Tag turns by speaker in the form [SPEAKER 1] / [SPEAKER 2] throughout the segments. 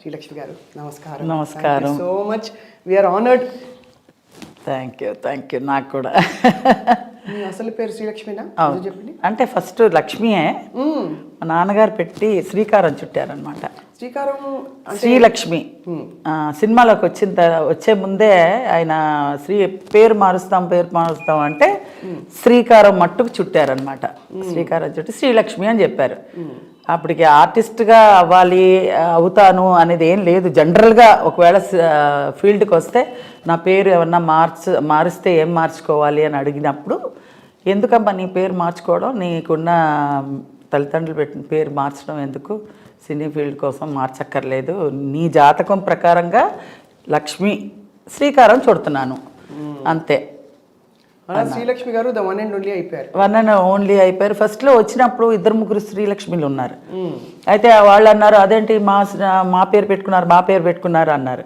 [SPEAKER 1] శ్రీలక్ష్మి గారు. నమస్కారం.
[SPEAKER 2] నమస్కారం.
[SPEAKER 1] So much we are honoured
[SPEAKER 2] thank you thank you నాకు కూడా.
[SPEAKER 1] మీ అసలు పేరు శ్రీలక్ష్మినా? చెప్పండి.
[SPEAKER 2] అంటే ఫస్ట్ లక్ష్మియే. మా నాన్నగారు పెట్టి శ్రీకారం చుట్టారనమాట
[SPEAKER 1] శ్రీకారం
[SPEAKER 2] శ్రీలక్ష్మి. సినిమాలోకి వచ్చిన వచ్చే ముందే ఆయన శ్రీ పేరు మారుస్తాం పేరు మారుస్తాం అంటే శ్రీకారం మట్టుకు చుట్టారనమాట శ్రీకారం చుట్టి శ్రీలక్ష్మి అని చెప్పారు. అప్పటికి ఆర్టిస్ట్గా అవ్వాలి అవుతాను అనేది ఏం లేదు. జనరల్గా ఒకవేళ ఫీల్డ్కి వస్తే నా పేరు ఏమన్నా మార్చ మారిస్తే ఏం మార్చుకోవాలి అని అడిగినప్పుడు ఎందుకమ్మా నీ పేరు మార్చుకోవడం? నీకున్న తల్లిదండ్రులు పెట్టిన పేరు మార్చడం ఎందుకు? సినీ ఫీల్డ్ కోసం మార్చక్కర్లేదు. నీ జాతకం ప్రకారంగా లక్ష్మి శ్రీకారం చుడుతున్నాను. అంతే.
[SPEAKER 1] శ్రీలక్ష్మి గారు ద వన్ అండ్ ఓన్లీ అయిపోయారు.
[SPEAKER 2] వన్ అండ్ ఓన్లీ అయిపోయారు. ఫస్ట్లో వచ్చినప్పుడు ఇద్దరు ముగ్గురు శ్రీలక్ష్మిలు ఉన్నారు. అయితే వాళ్ళు అన్నారు అదేంటి మా మా పేరు పెట్టుకున్నారు మా పేరు పెట్టుకున్నారు అన్నారు.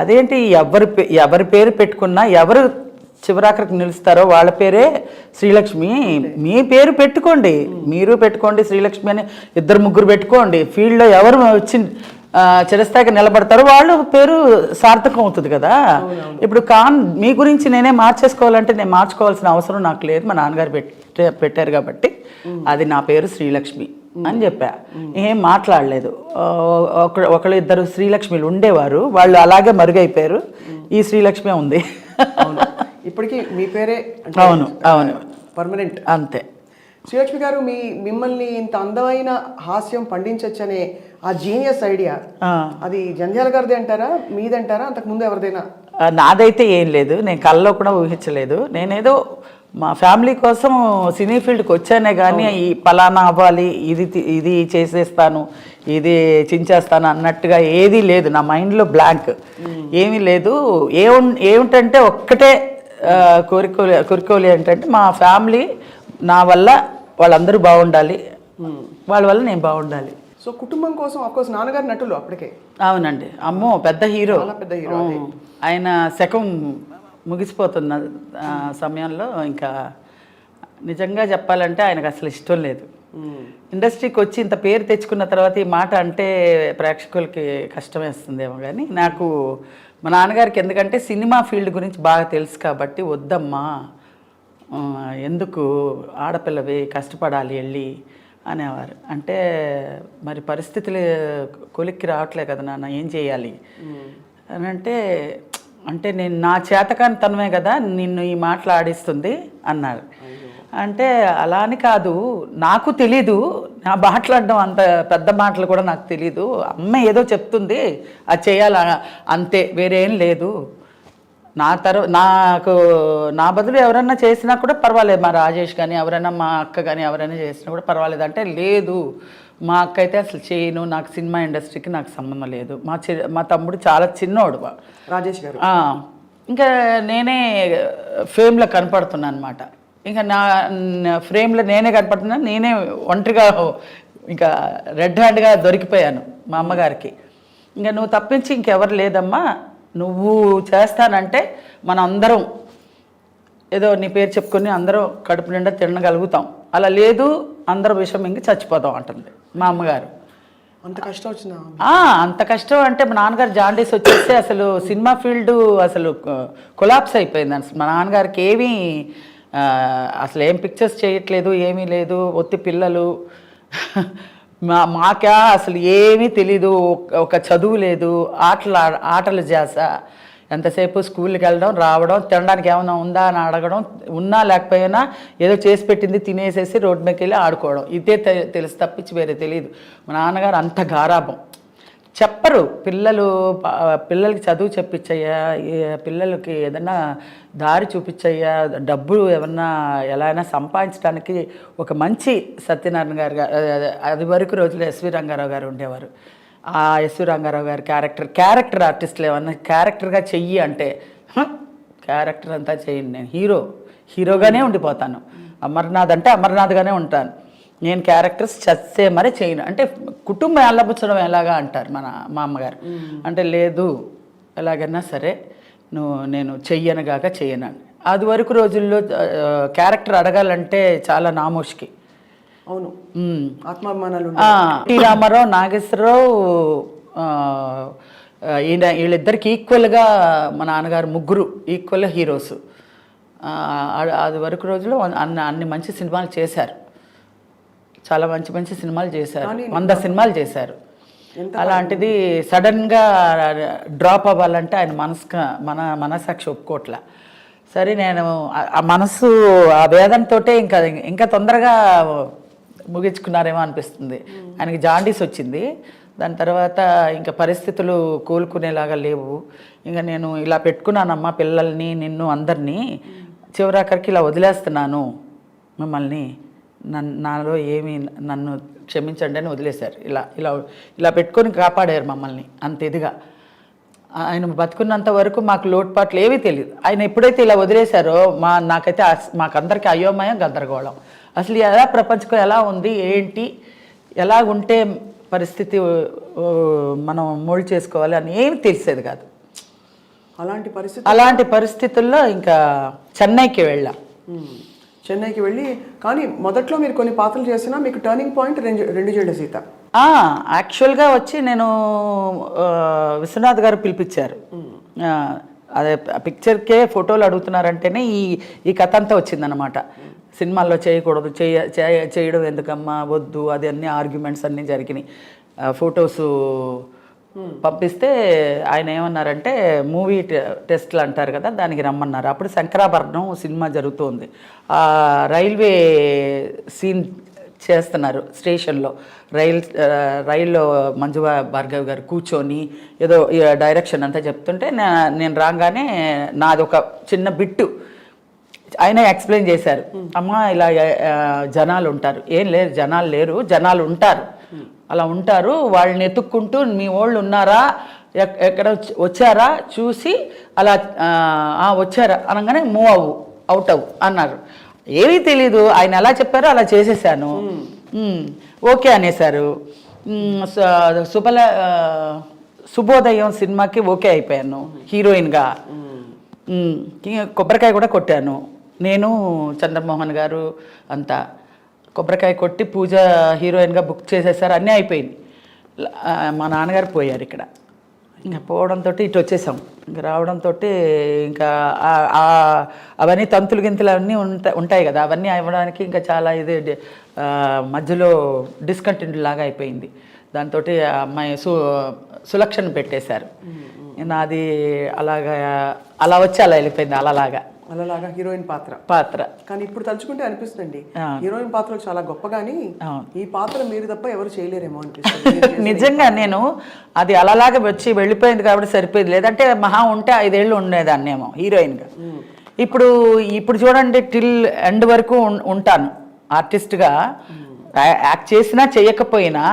[SPEAKER 2] అదేంటి ఎవరి ఎవరి పేరు పెట్టుకున్నా ఎవరు చివరాఖరికి నిలుస్తారో వాళ్ళ పేరే శ్రీలక్ష్మి. మీ పేరు పెట్టుకోండి. మీరు పెట్టుకోండి శ్రీలక్ష్మి అని ఇద్దరు ముగ్గురు పెట్టుకోండి. ఫీల్డ్లో ఎవరు వచ్చి చిరస్థాయికి నిలబడతారో. వాళ్ళు పేరు సార్థకం అవుతుంది కదా. ఇప్పుడు కాన్ మీ గురించి నేనే మార్చేసుకోవాలంటే నేను మార్చుకోవాల్సిన అవసరం నాకు లేదు. మా నాన్నగారు పెట్టే పెట్టారు కాబట్టి అది నా పేరు శ్రీలక్ష్మి అని చెప్పా. ఏం మాట్లాడలేదు. ఒకళ్ళు ఇద్దరు శ్రీలక్ష్మిలు ఉండేవారు. వాళ్ళు అలాగే మరుగైపోయారు. ఈ శ్రీలక్ష్మి ఉంది.
[SPEAKER 1] ఇప్పటికీ మీ పేరే
[SPEAKER 2] అవును అవును.
[SPEAKER 1] పర్మనెంట్
[SPEAKER 2] అంతే.
[SPEAKER 1] శ్రీలక్ష్మి గారు మీ మిమ్మల్ని ఇంత అందమైన హాస్యం పండించొచ్చనే ఆ జీనియస్ ఐడియా. అది జంధ్యాల గారిది అంటారా? మీదంటారా? అంతకుముందు ఎవరిదైనా?
[SPEAKER 2] నాదైతే ఏం లేదు. నేను కల్లో కూడా ఊహించలేదు. నేనేదో మా ఫ్యామిలీ కోసం సినీ ఫీల్డ్కి వచ్చానే కానీ ఈ పలానా అవ్వాలి ఇది ఇది చేసేస్తాను ఇది చించేస్తాను అన్నట్టుగా ఏదీ లేదు. నా మైండ్లో బ్లాంక్. ఏమీ లేదు. ఏం ఏమిటంటే ఒక్కటే కోరికోలి కోరికోలి ఏంటంటే మా ఫ్యామిలీ నా వల్ల వాళ్ళందరూ బాగుండాలి. వాళ్ళ వల్ల నేను బాగుండాలి.
[SPEAKER 1] సో కుటుంబం కోసం అఫ్కోర్స్ నాన్నగారు నటులు అప్పటికే.
[SPEAKER 2] అవునండి. అమ్మో పెద్ద హీరో.
[SPEAKER 1] పెద్ద హీరో
[SPEAKER 2] ఆయన శకం ముగిసిపోతున్న సమయంలో ఇంకా నిజంగా చెప్పాలంటే ఆయనకు అసలు ఇష్టం లేదు. ఇండస్ట్రీకి వచ్చి ఇంత పేరు తెచ్చుకున్న తర్వాత ఈ మాట అంటే ప్రేక్షకులకి కష్టం వేస్తుందేమో కానీ నాకు మా నాన్నగారికి ఎందుకంటే సినిమా ఫీల్డ్ గురించి బాగా తెలుసు కాబట్టి వద్దమ్మా. ఎందుకు ఆడపిల్లవి కష్టపడాలి వెళ్ళి అనేవారు. అంటే మరి పరిస్థితులు కొలిక్కి రావట్లే కదా నాన్న ఏం చేయాలి? అని అంటే అంటే నేను నా చేతకాని తనమే కదా నిన్ను ఈ మాటలు ఆడిస్తుంది అన్నారు. అంటే అలా అని కాదు నాకు తెలీదు నా మాట్లాడడం అంత పెద్ద మాటలు కూడా నాకు తెలీదు. అమ్మ ఏదో చెప్తుంది అది చేయాల? అంతే వేరేం లేదు. నా తర్వా నాకు నా బదులు ఎవరన్నా చేసినా కూడా పర్వాలేదు. మా రాజేష్ కానీ ఎవరైనా మా అక్క కానీ ఎవరైనా చేసినా కూడా పర్వాలేదు. అంటే లేదు. మా అక్క అయితే అసలు చేయను. నాకు సినిమా ఇండస్ట్రీకి నాకు సంబంధం లేదు. మా చి మా తమ్ముడు చాలా చిన్నోడు.
[SPEAKER 1] రాజేష్ గారు.
[SPEAKER 2] ఇంకా నేనే ఫ్రేమ్లో కనపడుతున్నాను అనమాట ఇంకా నా నా ఫ్రేమ్లో నేనే కనపడుతున్నాను నేనే ఒంటరిగా ఇంకా రెడ్ హ్యాండ్గా దొరికిపోయాను మా అమ్మగారికి. ఇంకా నువ్వు తప్పించి ఇంకెవరు లేదమ్మా. నువ్వు చేస్తానంటే మన అందరం ఏదో నీ పేరు చెప్పుకొని అందరం కడుపు నిండా తినగలుగుతాం. అలా లేదు అందరం విషం ఇంక చచ్చిపోతాం అంటుంది మా అమ్మగారు.
[SPEAKER 1] అంత కష్టం వచ్చిందా?
[SPEAKER 2] ఆ, అంత కష్టం అంటే మా నాన్నగారు జాండీస్ వచ్చేస్తే అసలు సినిమా ఫీల్డ్ అసలు కొలాప్స్ అయిపోయింది అసలు మా నాన్నగారికి ఏమీ అసలు ఏం పిక్చర్స్ చేయట్లేదు ఏమీ లేదు. ఒత్తి పిల్లలు. మా మాకా అసలు ఏమీ తెలీదు ఒక- ఒక చదువు లేదు ఆటలు ఆడ- ఆటలు చేస ఎంతసేపు స్కూల్కి వెళ్ళడం రావడం తినడానికి ఏమైనా ఉందా అని అడగడం ఉన్నా లేకపోయినా ఏదో చేసి పెట్టింది తినేసేసి రోడ్డు మీదకి వెళ్ళి ఆడుకోవడం. ఇదే తె- తెలుసు తప్పించి వేరే తెలియదు మా నాన్నగారు అంత గారాభం. చెప్పరు. పిల్లలు పిల్లలకి చదువు చెప్పించయ్యా పిల్లలకి ఏదైనా దారి చూపించయ్యా డబ్బులు ఏమన్నా ఎలా అయినా సంపాదించడానికి ఒక మంచి సత్యనారాయణ గారు అది వరకు రోజులు ఎస్వి రంగారావు గారు ఉండేవారు. ఆ ఎస్వి రంగారావు గారి క్యారెక్టర్ క్యారెక్టర్ ఆర్టిస్టులు ఏమన్నా క్యారెక్టర్గా చెయ్యి అంటే క్యారెక్టర్ అంతా చేయండి నేను హీరో హీరోగానే ఉండిపోతాను. అమర్నాథ్ అంటే అమర్నాథ్గానే ఉంటాను. నేను క్యారెక్టర్స్ చచ్చే మరీ చేయను. అంటే కుటుంబం ఎల్లబుచ్చడం ఎలాగా అంటారు మన మా అమ్మగారు అంటే లేదు ఎలాగైనా సరే నువ్వు నేను చెయ్యనుగాక చెయ్యను అది వరకు రోజుల్లో క్యారెక్టర్ అడగాలంటే చాలా నామోష్కి.
[SPEAKER 1] అవును. ఆత్మాభిమానాలు
[SPEAKER 2] టి రామారావు నాగేశ్వరరావు ఈయన వీళ్ళిద్దరికి ఈక్వల్గా మా నాన్నగారు ముగ్గురు ఈక్వల్ హీరోస్. అది వరకు రోజులు అన్ని అన్ని మంచి సినిమాలు చేశారు. చాలా మంచి మంచి సినిమాలు చేశారు. వంద సినిమాలు చేశారు. అలాంటిది సడన్గా డ్రాప్ అవ్వాలంటే ఆయన మనసు మన మనసాక్షి ఒప్పుకోట్ల. సరే నేను ఆ- మనసు ఆ వేదంతో ఇంకా ఇంకా తొందరగా ముగించుకున్నారేమో అనిపిస్తుంది. ఆయనకి జాండీస్ వచ్చింది. దాని తర్వాత ఇంకా పరిస్థితులు కోలుకునేలాగా లేవు. ఇంకా నేను ఇలా పెట్టుకున్నానమ్మా పిల్లల్ని నిన్ను అందరినీ. చివరాఖరికి ఇలా వదిలేస్తున్నాను మిమ్మల్ని. నన్ను నాలో ఏమి నన్ను క్షమించండి అని వదిలేశారు. ఇలా ఇలా ఇలా పెట్టుకొని కాపాడారు మమ్మల్ని అంత ఇదిగా. ఆయన బతుకున్నంత వరకు మాకు లోటుపాట్లు ఏవీ తెలియదు ఆయన ఎప్పుడైతే ఇలా వదిలేశారో మా నాకైతే మాకందరికీ అయోమయం గందరగోళం. అసలు ఎలా ప్రపంచం ఎలా ఉంది ఏంటి ఎలా ఉంటే పరిస్థితి మనం మోల్డ్ చేసుకోవాలి అని ఏమి తెలిసేది కాదు.
[SPEAKER 1] అలాంటి పరిస్థితి
[SPEAKER 2] అలాంటి పరిస్థితుల్లో ఇంకా చెన్నైకి వెళ్ళాం.
[SPEAKER 1] చెన్నైకి వెళ్ళి కానీ మొదట్లో మీరు కొన్ని పాత్రలు చేసినా మీకు టర్నింగ్ పాయింట్ రెండు రెండు జెండ సీత.
[SPEAKER 2] యాక్చువల్గా వచ్చి నేను విశ్వనాథ్ గారు పిలిపించారు. అదే పిక్చర్కే ఫోటోలు అడుగుతున్నారంటేనే ఈ ఈ కథ అంతా వచ్చిందనమాట సినిమాల్లో చేయకూడదు చేయ చేయ- చేయడం ఎందుకమ్మా వద్దు అది అన్ని ఆర్గ్యుమెంట్స్ అన్నీ జరిగినాయి. ఫొటోస్ పంపిస్తే ఆయన ఏమన్నారంటే మూవీ టెస్ట్లు అంటారు కదా దానికి రమ్మన్నారు. అప్పుడు శంకరాభరణం సినిమా జరుగుతోంది. ఆ రైల్వే సీన్ చేస్తున్నారు స్టేషన్లో. రైల్ రైల్లో మంజు భార్గవ్ గారు కూర్చొని ఏదో డైరెక్షన్ అంతా చెప్తుంటే నేను రాగానే నాది ఒక చిన్న బిట్టు. ఆయన ఎక్స్ప్లెయిన్ చేశారు. అమ్మ ఇలా జనాలు ఉంటారు. ఏం లేరు జనాలు లేరు జనాలు ఉంటారు. అలా ఉంటారు. వాళ్ళని ఎత్తుక్కుంటూ మీ వాళ్ళు ఉన్నారా? ఎక్- ఎక్కడ వచ్చి- వచ్చారా? చూసి అలా వచ్చారా? అనగానే మూవ్ అవ్వు అవుట్ అవ్వు అన్నారు. ఏమీ తెలీదు. ఆయన ఎలా చెప్పారో అలా చేసేసాను. మ్మ్. ఓకే అనేసారు మ్మ్, స- శుభల ఆ, శుభోదయం సినిమాకి ఓకే అయిపోయాను. హీరోయిన్గా. ఇంక కొబ్బరికాయ కూడా కొట్టాను. నేను చంద్రమోహన్ గారు అంతా. కొబ్బరికాయ కొట్టి పూజ హీరోయిన్గా బుక్ చేసేసారు. అన్నీ అయిపోయింది. మా నాన్నగారు పోయారు ఇక్కడ. ఇంకా పోవడంతో ఇటు వచ్చేసాం. ఇంకా రావడంతో ఇంకా అవన్నీ తంతులు గింతులు అన్నీ ఉంటాయి ఉంటాయి కదా. అవన్నీ అవ్వడానికి ఇంకా చాలా ఇది మధ్యలో డిస్కంటిన్యూ లాగా అయిపోయింది. దాంతో అమ్మాయి సు సులక్షణ పెట్టేశారు. నాది అలాగా అలా వచ్చి అలా వెళ్ళిపోయింది. అలాగా
[SPEAKER 1] అలాగా హీరోయిన్ పాత్ర.
[SPEAKER 2] పాత్ర.
[SPEAKER 1] కానీ ఇప్పుడు తలుచుకుంటే అనిపిస్తుంది. హీరోయిన్ పాత్రలు చాలా గొప్ప కానీ. ఈ పాత్ర మీరు తప్ప ఎవరు చేయలేరేమో అనిపిస్తుంది.
[SPEAKER 2] నిజంగా నేను అది అలాగే వచ్చి వెళ్ళిపోయింది కాబట్టి సరిపోయింది. లేదంటే మహా ఉంటే ఐదేళ్ళు ఉండేదాన్నేమో హీరోయిన్గా. ఇప్పుడు ఇప్పుడు చూడండి టిల్ ఎండ్ వరకు ఉంటాను ఆర్టిస్ట్గా. యాక్ట్ చేసినా చేయకపోయినా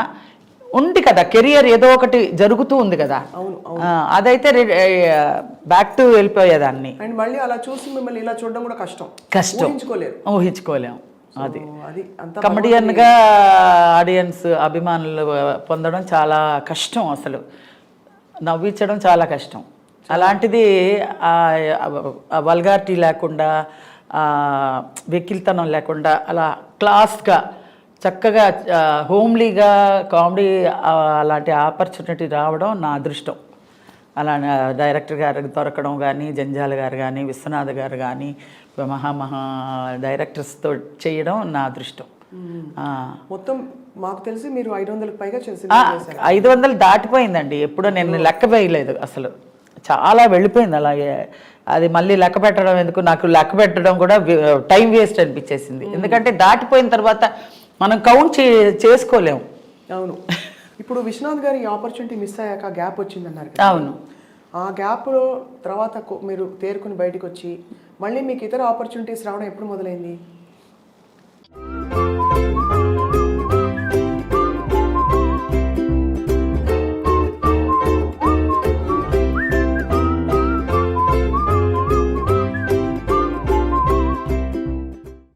[SPEAKER 2] ఉంది కదా కెరియర్ ఏదో ఒకటి జరుగుతూ ఉంది కదా. అదైతే బ్యాక్ టు వెళ్ళిపోయేదాన్ని.
[SPEAKER 1] అండ్ మళ్ళీ అలా చూసి మిమ్మల్ని ఇలా చూడడం కూడా కష్టం.
[SPEAKER 2] కష్టం. ఊహించుకోలేము. అది.
[SPEAKER 1] ఓ, అది అంత
[SPEAKER 2] కమెడియన్గా ఆడియన్స్ అభిమానులు పొందడం చాలా కష్టం అసలు. నవ్వించడం చాలా కష్టం. అలాంటిది వల్గారిటీ లేకుండా వెకిల్తనం లేకుండా అలా క్లాస్గా చక్కగా హోమ్లీగా కామెడీ అలాంటి ఆపర్చునిటీ రావడం నా అదృష్టం. అలా డైరెక్టర్ గారికి దొరకడం కానీ జంజాల గారు కానీ విశ్వనాథ్ గారు కానీ మహామహా డైరెక్టర్స్తో చేయడం నా అదృష్టం.
[SPEAKER 1] మొత్తం మాకు తెలిసి మీరు ఐదు వందలకు పైగా చేసి
[SPEAKER 2] ఐదు వందలు దాటిపోయిందండి. ఎప్పుడో నేను లెక్క వేయలేదు అసలు. చాలా వెళ్ళిపోయింది అలాగే. అది మళ్ళీ లెక్క పెట్టడం ఎందుకు? నాకు లెక్క పెట్టడం కూడా టైం వేస్ట్ అనిపించేసింది. ఎందుకంటే దాటిపోయిన తర్వాత మనం కౌంట్ చే చేసుకోలేము
[SPEAKER 1] అవును. ఇప్పుడు విశ్వనాథ్ గారి ఆపర్చునిటీ మిస్ అయ్యాక గ్యాప్ వచ్చింది అన్నారు కదా.
[SPEAKER 2] అవును.
[SPEAKER 1] ఆ గ్యాప్లో తర్వాత మీరు తేరుకుని బయటకు వచ్చి మళ్ళీ మీకు ఇతర ఆపర్చునిటీస్ రావడం ఎప్పుడు మొదలైంది?